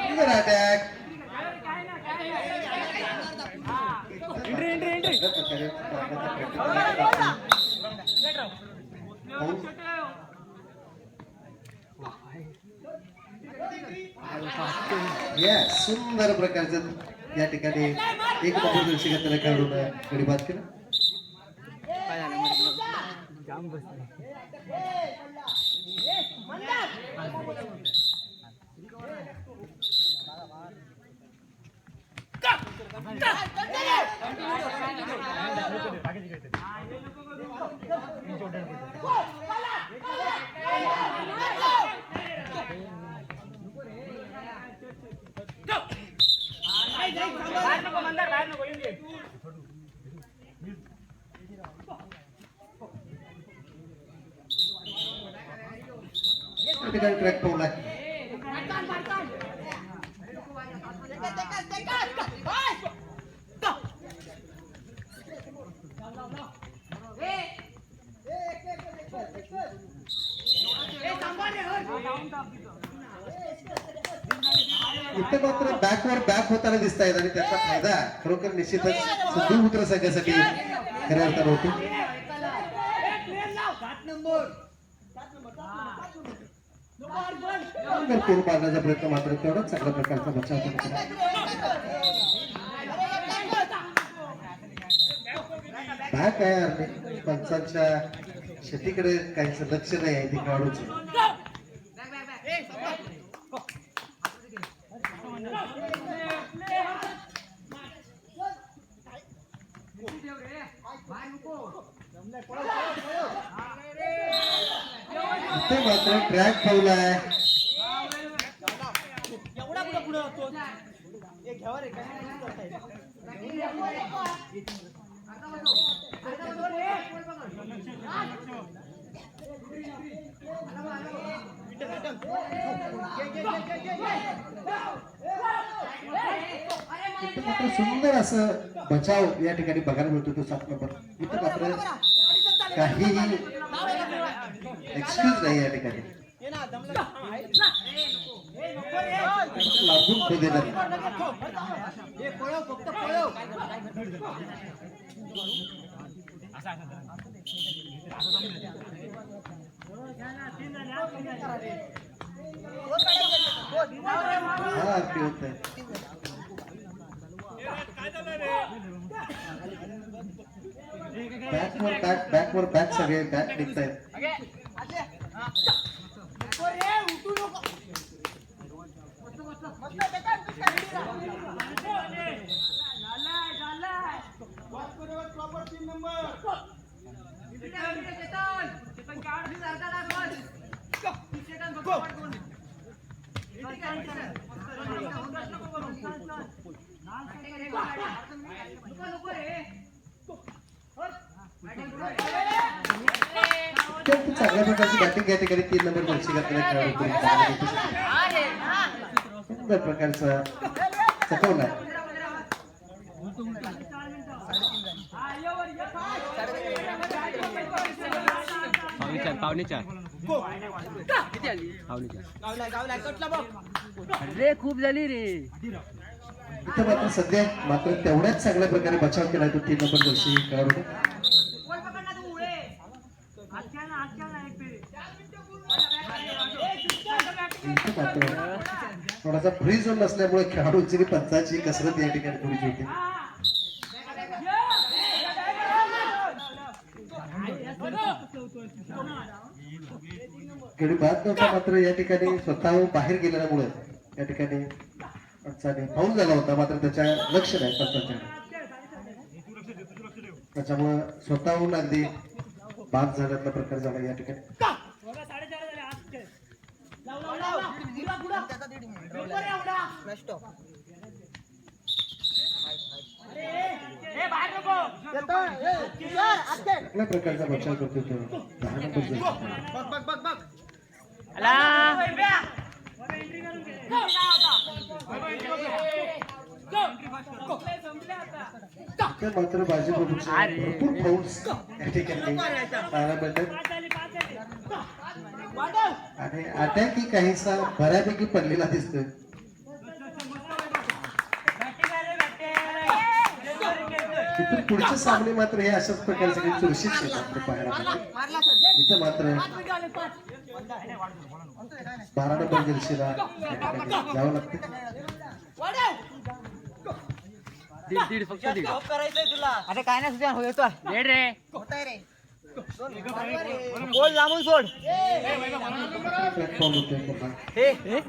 सुंदर अटॅक या सुंदर प्रकारचं या ठिकाणी एक नंबर दिवशी घेतलेल्या खेळाडून गडी बाद केला ट्रॅक इथे मात्र बॅकवर बॅक होताना दिसत आहेत आणि त्याचा फायदा खरोखर निश्चितच सिंधू मित्र संघासाठी खऱ्या अर्थानं होतो. पूर्ण पाडण्याचा प्रयत्न मात्र तेवढाच चांगल्या प्रकारचा बचाव त्यांनी बॅक आहे पंचांच्या शेतीकडे काहीच लक्ष नाही आहे ती काढूच. इथे मात्र ट्रॅक ठेवलाय मात्र सुंदर असं बचाव या ठिकाणी बघायला मिळतो तो सात नंबर. इथे मात्र काहीही एक्सक्यूज नाही या ठिकाणी. लागून देणार हा आरपी होत आहे बॅकवर बॅक बॅकवर बॅक सगळे बॅक निघत आहेत अत्यंत चांगल्या प्रकारची बॅटिंग या ठिकाणी तीन नंबर बक्षी घातलेल्या खेळाडू करून पाहायला मिळते. सुंदर प्रकारचा चकवला पावणे चार रे खूप झाली रे. इथं मात्र सध्या मात्र तेवढ्याच चांगल्या प्रकारे बचाव केला तो तीन नंबर बक्षी खेळाडू थोडासा फ्री झोन नसल्यामुळे खेळाडूंची पंचाची कसरत या ठिकाणी थोडीशी होती. गडी बाद नव्हता मात्र या ठिकाणी स्वतः बाहेर गेल्यामुळे या ठिकाणी पंचाने पाऊस झाला होता मात्र त्याच्या लक्ष नाही पंचाच्या त्याच्यामुळं स्वतःहून अगदी बाद झाल्याचा प्रकार झाला या ठिकाणी. प्रकारचा बचाव करतो तो दहा नंबर जर्सी. इथे मात्र बाजी भरपूर पाऊस या ठिकाणी आणि अटॅक ही काहीसा बऱ्यापैकी पडलेला दिसतोय. पुढचे सामने मात्र हे अशाच प्रकारे सगळे चुरशीत शेतात पाहायला. इथं मात्र बारा नंबर जावं लागतं. अरे काय नाही सुद्धा येतो दीड रे. बोल लांबून सोड प्लॅटफॉर्म हे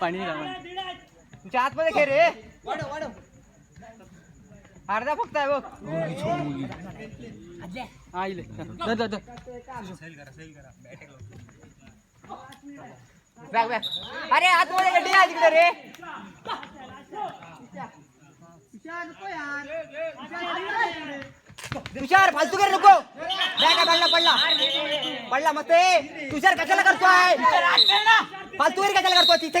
पाणी तुझ्या आतमध्ये खेळ रे अर्धा फक्त आहे बघ. हा इले. Bag bag. अरे आतमध्ये गड्डी आहे तिकडे रे. तुषार फालतू कर नको. बॅग आहे, पडला पडला. पडला मग ते तुषार कशाला करतोय? फालतू कर कशाला करतोय? तिथे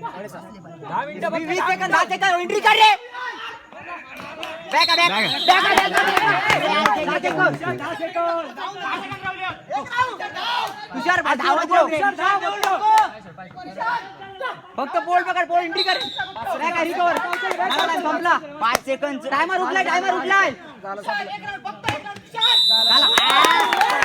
वीस सेकंद दहा सेकंद एंट्री कर रे. Back back. तुषार धाव. फक्त बोल पकड बोल एंट्री कर. बॅक रिकवर संपला. पाच सेकंद. टायमर उठलाय टायमर उठलाय. झाला.